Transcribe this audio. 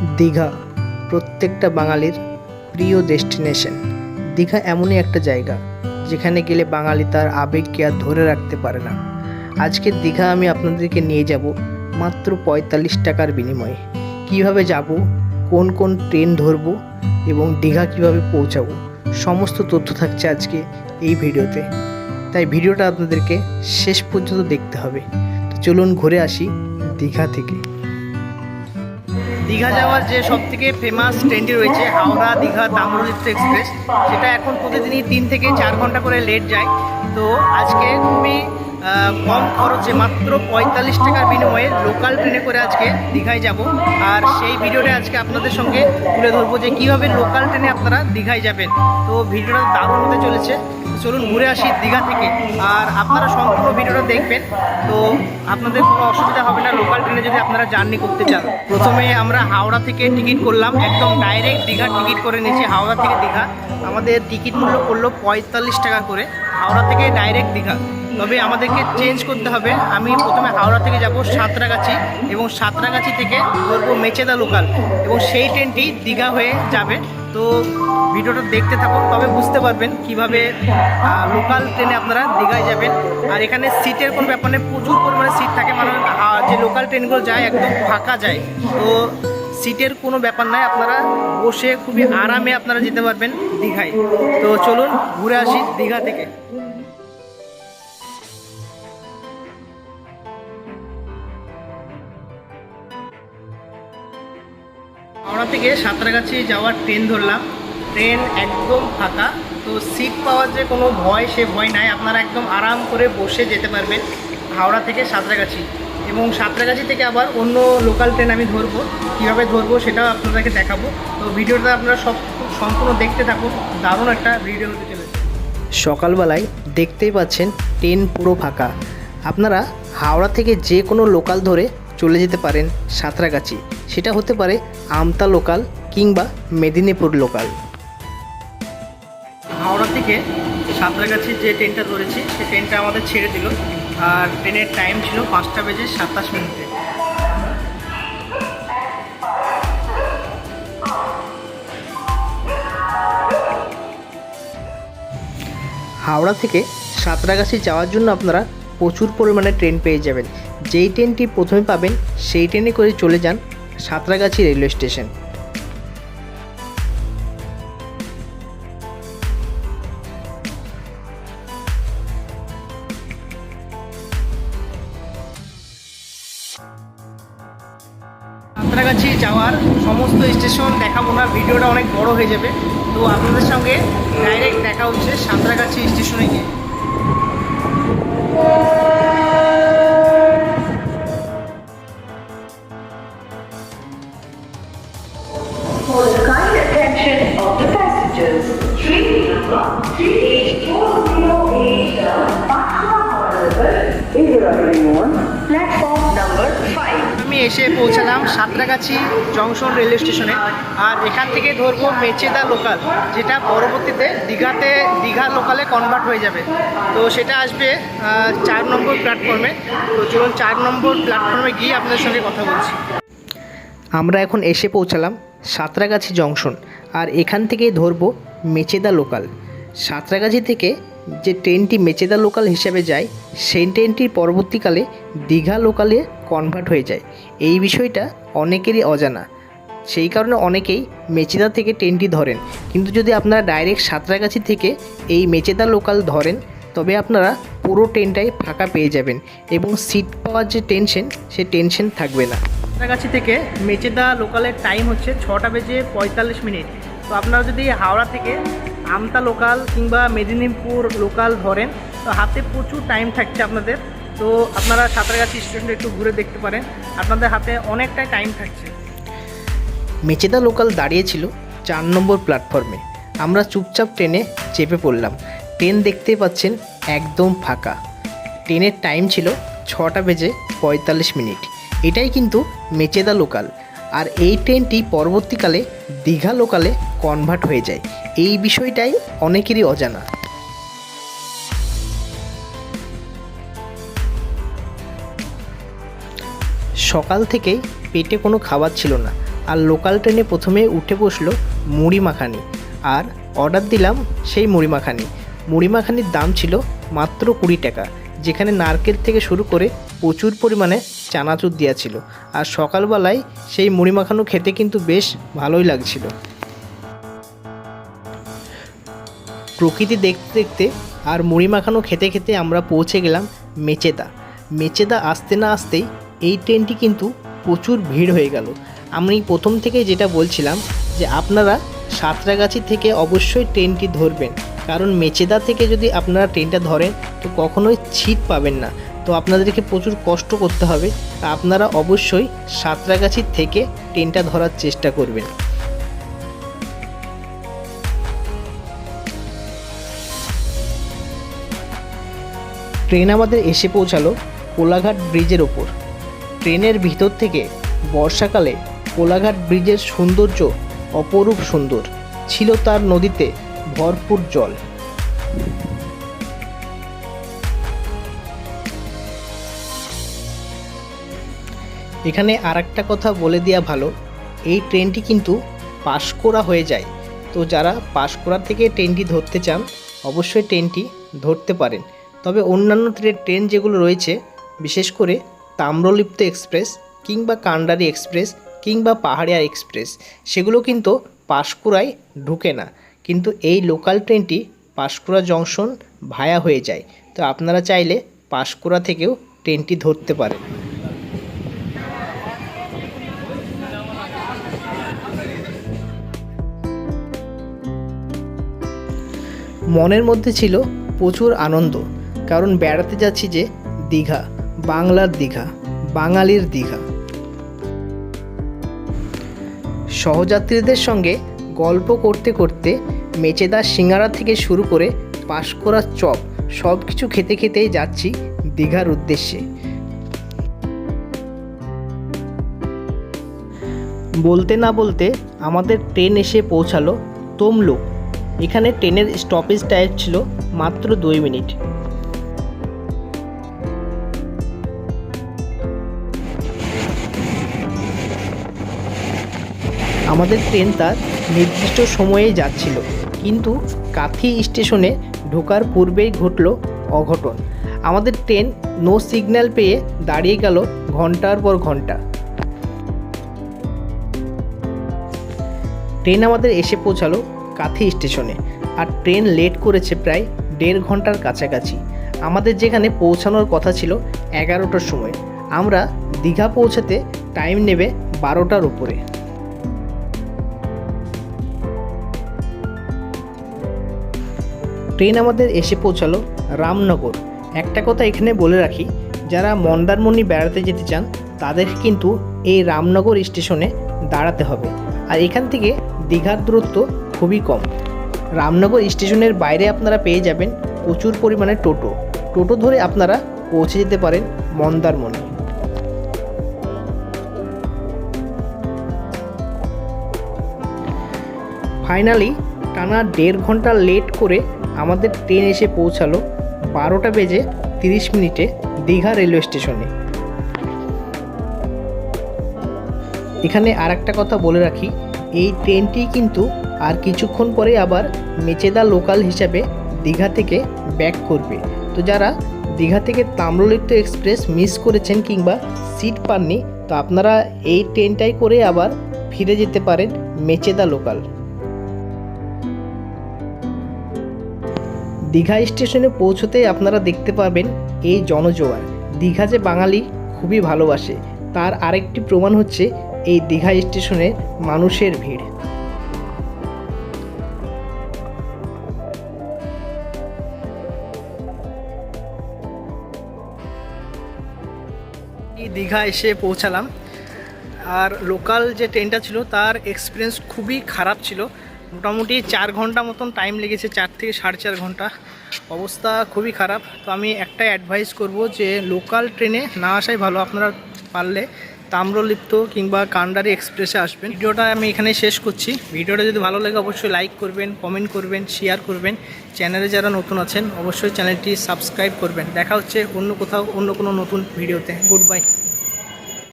দীঘা, প্রত্যেকটা বাঙালির প্রিয় ডেস্টিনেশন। দীঘা এমনই একটা জায়গা, যেখানে গেলে বাঙালি তার আবেগকে আর ধরে রাখতে পারে না। আজকে দীঘা আমি আপনাদেরকে নিয়ে যাব মাত্র পঁয়তাল্লিশ টাকার বিনিময়ে। কীভাবে যাব, কোন কোন ট্রেন ধরব এবং দীঘা কীভাবে পৌঁছাবো, সমস্ত তথ্য থাকছে আজকে এই ভিডিওতে। তাই ভিডিওটা আপনাদেরকে শেষ পর্যন্ত দেখতে হবে। তো চলুন ঘুরে আসি দীঘা থেকে। দীঘা যাওয়ার যে সব থেকে ফেমাস ট্রেনটি রয়েছে, হাওড়া দীঘা তাম্রলিপ্ত এক্সপ্রেস, সেটা এখন প্রতিদিনই তিন থেকে চার ঘণ্টা করে লেট যায়। তো আজকে খুবই কম খরচে মাত্র পঁয়তাল্লিশ টাকার বিনিময়ে লোকাল ট্রেনে করে আজকে দীঘায় যাব। আর সেই ভিডিওটা আজকে আপনাদের সঙ্গে তুলে ধরবো যে কীভাবে লোকাল ট্রেনে আপনারা দীঘায় যাবেন। তো ভিডিওটা দারুণ হতে চলেছে। চলুন ঘুরে আসি দীঘা থেকে। আর আপনারা সম্পূর্ণ ভিডিওটা দেখবেন। তো আপনাদের কোনো অসুবিধা হবে না লোকাল ট্রেনে যদি আপনারা জার্নি করতে চান। প্রথমে আমরা হাওড়া থেকে টিকিট করলাম। একদম ডাইরেক্ট দীঘার টিকিট করে নিয়েছি, হাওড়া থেকে দীঘা। আমাদের টিকিট মূল্য পড়ল পঁয়তাল্লিশ টাকা করে। হাওড়া থেকে ডাইরেক্ট দীঘা। তবে আমাদেরকে চেঞ্জ করতে হবে। আমি প্রথমে হাওড়া থেকে যাব সাঁতরাগাছি এবং সাঁতরাগাছি থেকে ধরবো মেচেদা লোকাল এবং সেই ট্রেনটি দীঘা হয়ে যাবে। তো ভিডিওটা দেখতে থাকুন, তবে বুঝতে পারবেন কীভাবে লোকাল ট্রেনে আপনারা দীঘায় যাবেন। আর এখানে সিটের কোনো ব্যাপার নেই প্রচুর পরিমাণে সিট থাকে মানে যে লোকাল ট্রেনগুলো যায়, একদম ফাঁকা যায়। তো সিটের কোনো ব্যাপার নাই আপনারা বসে খুবই আরামে আপনারা যেতে পারবেন দীঘায়। তো চলুন, ঘুরে আসি দীঘা থেকে। থেকে সাঁতরাগাছি যাওয়ার ট্রেন ধরলাম। ট্রেন একদম ফাঁকা। তো সিট পাওয়ার যে কোনো ভয়, সে ভয় নাই। আপনারা একদম আরাম করে বসে যেতে পারবেন হাওড়া থেকে সাঁতরাগাছি। এবং সাঁতরাগাছি থেকে আবার অন্য লোকাল ট্রেন আমি ধরবো। কীভাবে ধরবো সেটাও আপনাদেরকে দেখাবো। তো ভিডিওটা আপনারা সব সম্পূর্ণ দেখতে থাকুন। দারুণ একটা ভিডিও হতে চলেছে। সকালবেলায় দেখতেই পাচ্ছেন ট্রেন পুরো ফাঁকা। আপনারা হাওড়া থেকে যে কোনো লোকাল ধরে চলে যেতে পারেন সাঁতরাগাছি। সেটা হতে পারে আমতা লোকাল কিংবা মেদিনীপুর লোকাল। হাওড়া থেকে সাঁতরাগাছির যে ট্রেনটা ধরেছি সেই ট্রেনটা আমাদের ছেড়ে দিল। আর ট্রেনের টাইম ছিল পাঁচটা বেজে সাতাশ মিনিটে। হাওড়া থেকে সাঁতরাগাছি যাওয়ার জন্য আপনারা প্রচুর পরিমাণে ট্রেন পেয়ে যাবেন। যেই ট্রেনটি প্রথমে পাবেন, সেই ট্রেনে করে চলে যান সাঁতরাগাছি রেলওয়ে স্টেশন। সাঁতরাগাছি যাওয়ার সমস্ত স্টেশন দেখাবো না, ভিডিওটা অনেক বড় হয়ে যাবে। তো আপনাদের সঙ্গে ডাইরেক্ট দেখা হচ্ছে সাঁতরাগাছি স্টেশনে গিয়ে। আমি এসে পৌঁছালাম সাঁতরাগাছি জংশন রেলওয়ে স্টেশনে। আর এখান থেকে ধরবো মেচেদা লোকাল, যেটা পরবর্তীতে দীঘাতে, দীঘা লোকালে কনভার্ট হয়ে যাবে। তো সেটা আসবে চার নম্বর প্ল্যাটফর্মে তো চলুন চার নম্বর প্ল্যাটফর্মে গিয়ে আপনাদের সঙ্গে কথা বলছি। আমরা এখন এসে পৌঁছালাম সাঁতরাগাছি জংশন, আর এখান থেকে ধরবো মেচেদা লোকাল। সাঁতরাগাছি থেকে যে ট্রেনটি মেচেদা লোকাল হিসেবে যায়, সেই ট্রেনটি পরবর্তীকালে দীঘা লোকালে কনভার্ট হয়ে যায়। এই বিষয়টা অনেকেরই অজানা। সেই কারণে অনেকেই মেচেদা থেকে ট্রেনটি ধরেন। কিন্তু যদি আপনারা ডাইরেক্ট সাঁতরাগাছি থেকে এই মেচেদা লোকাল ধরেন, তবে আপনারা পুরো ট্রেনটাই ফাঁকা পেয়ে যাবেন এবং সিট পাওয়ার যে টেনশন সে টেনশন থাকবে না। সাঁতরাগাছি থেকে মেচেদা লোকালের টাইম হচ্ছে ছটা বেজে পঁয়তাল্লিশ মিনিট। তো আপনারা যদি হাওড়া থেকে আমতা লোকাল কিংবা মেদিনীপুর লোকাল ধরেন, তো হাতে প্রচুর টাইম থাকছে আপনাদের। তো আপনারা সাঁতরাগাছি স্টেশনটা একটু ঘুরে দেখতে পারেন। আপনাদের হাতে অনেকটাই টাইম থাকছে। মেচেদা লোকাল দাঁড়িয়েছিল চার নম্বর প্ল্যাটফর্মে আমরা চুপচাপ ট্রেনে চেপে পড়লাম। ট্রেন দেখতে পাচ্ছেন একদম ফাঁকা। ট্রেনের টাইম ছিল ছটা বেজে পঁয়তাল্লিশ মিনিট। এটাই কিন্তু মেচেদা লোকাল আর এই ট্রেনটি পরবর্তীকালে দীঘা লোকালে কনভার্ট হয়ে যায়। এই বিষয়টাই অনেকেরই অজানা। সকাল থেকেই পেটে কোনো খাবার ছিল না আর লোকাল ট্রেনে প্রথমে উঠে বসল মুড়ি মাখানি আর অর্ডার দিলাম সেই মুড়ি মাখানি। মুড়ি মাখানির দাম ছিল মাত্র কুড়ি টাকা, যেখানে নারকেল থেকে শুরু করে প্রচুর পরিমাণে চানাচুর দেওয়া ছিল আর সকালবেলায় সেই মুড়ি মাখানো খেতে কিন্তু বেশ ভালোই লাগছিল। প্রকৃতি দেখতে দেখতে আর মুড়ি মাখানো খেতে খেতে আমরা পৌঁছে গেলাম মেচেদা। মেচেদা আসতে না আসতেই এই ট্রেনটি কিন্তু প্রচুর ভিড় হয়ে গেল। আমি প্রথম থেকে যেটা বলছিলাম যে আপনারা সাঁতরাগাছি থেকে অবশ্যই ট্রেনটি ধরবেন। কারণ মেচেদা থেকে যদি আপনারা ট্রেনটা ধরেন তো কখনোই ছিট পাবেন না। তো আপনাদেরকে প্রচুর কষ্ট করতে হবে। আপনারা অবশ্যই সাঁতরাগাছি থেকে ট্রেনটা ধরার চেষ্টা করবেন। ট্রেন আমাদের এসে পৌঁছালো কোলাঘাট ব্রিজের ওপর। ট্রেনের ভিতর থেকে বর্ষাকালে কোলাঘাট ব্রিজের সৌন্দর্য অপরূপ সুন্দর। ছিল তার নদীতে ভরপুর জল। এখানে আর একটা কথা বলে দেওয়া ভালো, এই ট্রেনটি কিন্তু পাশকোড়া হয়ে যায়। তো যারা পাশকোড়া থেকে ট্রেনটি ধরতে চান, অবশ্যই ট্রেনটি ধরতে পারেন। তবে অন্যান্য ট্রে- ট্রেন যেগুলো রয়েছে, বিশেষ করে তাম্রলিপ্ত এক্সপ্রেস কিংবা কান্ডারি এক্সপ্রেস কিংবা পাহাড়িয়া এক্সপ্রেস, সেগুলো কিন্তু পাশকুড়ায় ঢুকে না। কিন্তু এই লোকাল ট্রেনটি পাশকুড়া জংশন ভায়া হয়ে যায়। তো আপনারা চাইলে পাশকুড়া থেকেও ট্রেনটি ধরতে পারেন। মনের মধ্যে ছিল প্রচুর আনন্দ, কারণ বেড়াতে যাচ্ছি যে দীঘা, বাংলার দীঘা, বাঙালির দীঘা। সহযাত্রীদের সঙ্গে গল্প করতে করতে মেচেদার সিঙ্গারা থেকে শুরু করে পাঁশকুড়ার চপ সব কিছু খেতে খেতেই যাচ্ছি দীঘার উদ্দেশ্যে। বলতে না বলতে আমাদের ট্রেন এসে পৌঁছালো তমলুক। এখানে ট্রেনের স্টপেজ টাইম ছিল মাত্র দুই মিনিট। আমাদের ট্রেন তার নির্দিষ্ট সময়ে যাচ্ছিল, কিন্তু কাথি স্টেশনে ঢোকার পূর্বেই ঘটল অঘটন। আমাদের ট্রেন নো সিগন্যাল পেয়ে দাঁড়িয়ে গেল ঘণ্টার পর ঘণ্টা ট্রেন আমাদের এসে পৌঁছালো কাথি স্টেশনে। আর ট্রেন লেট করেছে প্রায় দেড় ঘণ্টার কাছাকাছি। আমাদের যেখানে পৌঁছানোর কথা ছিল এগারোটার সময়। আমরা দীঘা পৌঁছাতে টাইম নেবে বারোটার উপরে। ট্রেন আমাদের এসে পৌঁছালো রামনগর। একটা কথা এখানে বলে রাখি, যারা মন্দারমণি বেড়াতে যেতে চান তাদের কিন্তু এই রামনগর স্টেশনে দাঁড়াতে হবে। আর এখান থেকে দীঘার দূরত্ব খুবই কম। রামনগর স্টেশনের বাইরে আপনারা পেয়ে যাবেন প্রচুর পরিমাণে টোটো। টোটো ধরে আপনারা পৌঁছে যেতে পারেন মন্দারমণি। ফাইনালি টানা দেড় ঘণ্টা লেট করে আমাদের ট্রেন এসে পৌঁছালো বারোটা বেজে তিরিশ মিনিটে দীঘা রেলওয়ে স্টেশনে। এখানে আর একটা কথা বলে রাখি এই ট্রেনটি কিন্তু আর কিছুক্ষণ পরে আবার মেচেদা লোকাল হিসাবে দীঘা থেকে ব্যাক করবে। তো যারা দীঘা থেকে তাম্রলিপ্ত এক্সপ্রেস মিস করেছেন কিংবা সিট পাননি, তো আপনারা এই ট্রেনটাই করে আবার ফিরে যেতে পারেন মেচেদা লোকাল। দীঘা স্টেশনে পৌঁছতেই আপনারা দেখতে পাবেন এই জনজোয়ার। দীঘা যে বাঙালি খুবই ভালোবাসে। তার আরেকটি প্রমাণ হচ্ছে এই দীঘা স্টেশনে মানুষের ভিড়। দীঘা এসে পৌঁছালাম। আর লোকাল যে ট্রেনটা ছিল, তার এক্সপিরিয়েন্স খুবই খারাপ ছিল। মোটামুটি চার ঘণ্টা মতন টাইম লেগেছে, চার থেকে সাড়ে চার ঘণ্টা। অবস্থা খুবই খারাপ। তো আমি একটা অ্যাডভাইস করব যে লোকাল ট্রেনে না আসাই ভালো, আপনারা পারলে। তাম্রলিপ্ত কিংবা কান্ডারি এক্সপ্রেসে আসবেন। ভিডিওটা আমি এখানে শেষ করছি। ভিডিওটা যদি ভালো লাগে অবশ্যই লাইক করবেন কমেন্ট করবেন শেয়ার করবেন। চ্যানেলে যারা নতুন আছেন, অবশ্যই চ্যানেলটি সাবস্ক্রাইব করবেন। দেখা হচ্ছে অন্য কোথাও, অন্য কোনো নতুন ভিডিওতে। Good bye